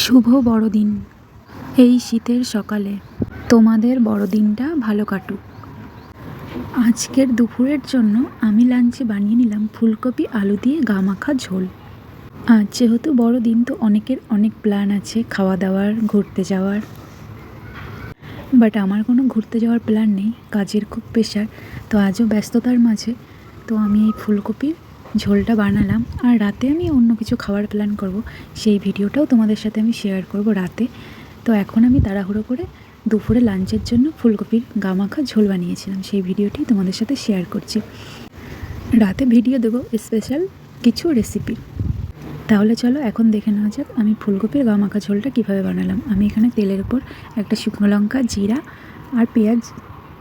শুভ বড়দিন। এই শীতের সকালে তোমাদের বড়দিনটা ভালো কাটুক। আজকের দুপুরের জন্য আমি লাঞ্চে বানিয়ে নিলাম ফুলকপি, আলু দিয়ে গা মাখা ঝোল। আজ যেহেতু বড়দিন, তো অনেকের অনেক প্ল্যান আছে খাওয়া দাওয়ার, ঘুরতে যাওয়ার। বাট আমার কোনো ঘুরতে যাওয়ার প্ল্যান নেই, কাজের খুব প্রেশার তো আজও ব্যস্ততার মাঝে, তো আমি এই ফুলকপির ঝোলটা বানালাম আর রাতে আমি অন্য কিছু খাওয়ার প্ল্যান করব। সেই ভিডিওটাও তোমাদের সাথে আমি শেয়ার করব রাতে। তো এখন আমি তাড়াহুড়ো করে দুপুরে লাঞ্চের জন্য ফুলকপির গামাখা ঝোল বানিয়েছিলাম। সেই ভিডিওটি তোমাদের সাথে শেয়ার করছি। রাতে ভিডিও দেবো স্পেশাল কিছু রেসিপি তাহলে চলো এখন দেখে নেওয়া যাক আমি ফুলকপির গা মাখা ঝোলটা কীভাবে বানালাম। আমি এখানে তেলের উপর একটা শুকনো লঙ্কা, জিরা আর পেঁয়াজ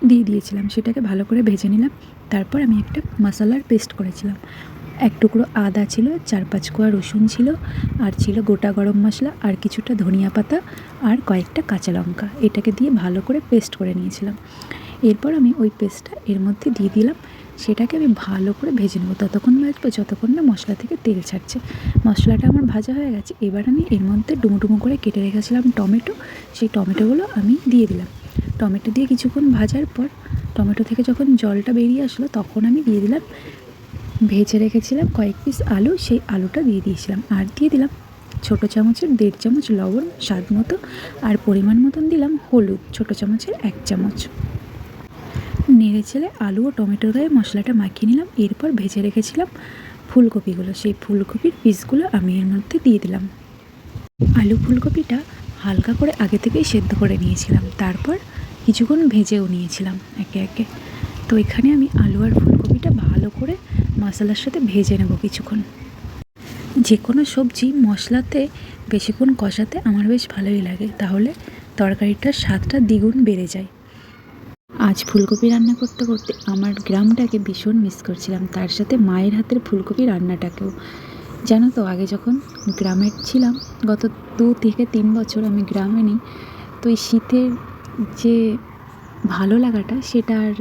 দিয়ে দিয়েছিলাম। সেটাকে ভালো করে ভেজে নিলাম। তারপর আমি একটা মশলার পেস্ট করেছিলাম। এক টুকরো আদা ছিল, চার পাঁচ কোয়া রসুন ছিল, আর ছিল গোটা গরম মশলা, আর কিছুটা ধনিয়া পাতা, আর কয়েকটা কাঁচা লঙ্কা। এটাকে দিয়ে ভালো করে পেস্ট করে নিয়েছিলাম। এরপর আমি ওই পেস্টটা এর মধ্যে দিয়ে দিলাম। সেটাকে আমি ভালো করে ভেজে নেব। ততক্ষণ ভাজবো যতক্ষণ না মশলা থেকে তেল ছাড়ছে। মশলাটা আমার ভাজা হয়ে গেছে। এবার আমি এর মধ্যে ডুমো ডুমো করে কেটে রেখেছিলাম টমেটো। সেই টমেটোগুলো আমি দিয়ে দিলাম। টমেটো দিয়ে কিছুক্ষণ ভাজার পর, টমেটো থেকে যখন জলটা বেরিয়ে আসলো, তখন আমি দিয়ে দিলাম ভেজে রেখেছিলাম কয়েক পিস আলু, সেই আলুটা দিয়ে দিয়েছিলাম। আর দিয়ে দিলাম ছোটো চামচের দেড় চামচ লবণ স্বাদ মতো, আর পরিমাণ মতন দিলাম হলুদ, ছোটো চামচের এক চামচ। নেড়ে চেড়ে আলু ও টমেটোর গায়ে মশলাটা মাখিয়ে নিলাম, এরপর ভেজে রেখেছিলাম ফুলকপিগুলো। সেই ফুলকপির পিসগুলো আমি এর মধ্যে দিয়ে দিলাম। আলু ফুলকপিটা হালকা করে আগে থেকেই সেদ্ধ করে নিয়েছিলাম, তারপর কিছুক্ষণ ভেজেও নিয়েছিলাম একে একে। তো এখানে আমি আলু আর ফুলকপিটা ভালো করে মশলার সাথে ভেজে নেব কিছুক্ষণ। যে কোনো সবজি মশলাতে বেশিক্ষণ কষাতে আমার বেশ ভালোই লাগে। তাহলে তরকারিটার স্বাদটা দ্বিগুণ বেড়ে যায়। আজ ফুলকপি রান্না করতে করতে আমার গ্রামটাকে ভীষণ মিস করছিলাম। তার সাথে মায়ের হাতের ফুলকপি রান্নাটাকেও। জানো তো, আগে যখন গ্রামে ছিলাম, গত দু থেকে তিন বছর আমি গ্রামে নেই, তো এই শীতের যে ভালো লাগাটা, সেটা আর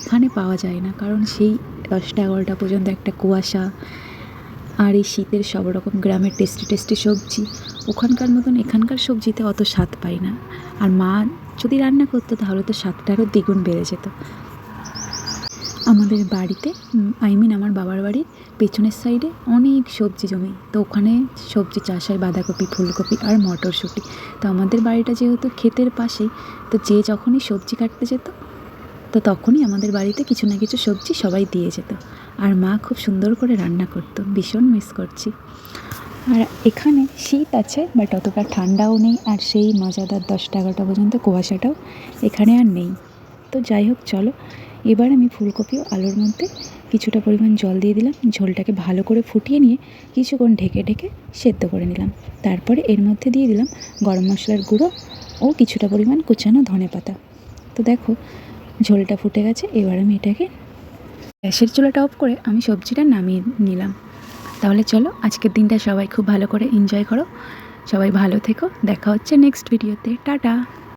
এখানে পাওয়া যায় না। কারণ সেই দশটা এগারোটা পর্যন্ত একটা কুয়াশা আর এই শীতের সব রকম গ্রামের টেস্টি টেস্টি সবজি। ওখানকার মতন এখানকার সবজিতে অত স্বাদ পাই না। আর মা যদি রান্না করতো তাহলে তো স্বাদটা আরও দ্বিগুণ বেড়ে যেত। আমাদের বাড়িতে আই মিন আমার বাবার বাড়ির পেছনের সাইডে অনেক সবজি জমি। তো ওখানে সবজি চাষ হয় বাঁধাকপি, ফুলকপি আর মটরশুঁটি। তো আমাদের বাড়িটা যেহেতু ক্ষেতের পাশেই, তো যে যখনই সবজি কাটতে যেত তো তখনই আমাদের বাড়িতে কিছু না কিছু সবজি সবাই দিয়ে যেত। আর মা খুব সুন্দর করে রান্না করতো, ভীষণ মিস করছি। আর এখানে শীত আছে বাট অতটা ঠান্ডাও নেই, আর সেই মজাদার দশটা এগারোটা পর্যন্ত কুয়াশাটাও এখানে আর নেই। তো যাই হোক, চলো, এবার আমি ফুলকপি ও আলুর মধ্যে কিছুটা পরিমাণ জল দিয়ে দিলাম, ঝোলটাকে ভালো করে ফুটিয়ে নিয়ে কিছুক্ষণ ঢেকে ঢেকে সেদ্ধ করে নিলাম। তারপরে এর মধ্যে দিয়ে দিলাম গরম মশলার গুঁড়ো ও কিছুটা পরিমাণ কুচানো ধনে পাতা তো দেখো ঝোলটা ফুটে গেছে, এবার আমি এটাকে গ্যাসের চুলাটা অফ করে আমি সবজিটা নামিয়ে নিলাম। তাহলে চলো, আজকের দিনটা সবাই খুব ভালো করে এনজয় করো। সবাই ভালো থেকো, দেখা হচ্ছে নেক্সট ভিডিওতে টাটা!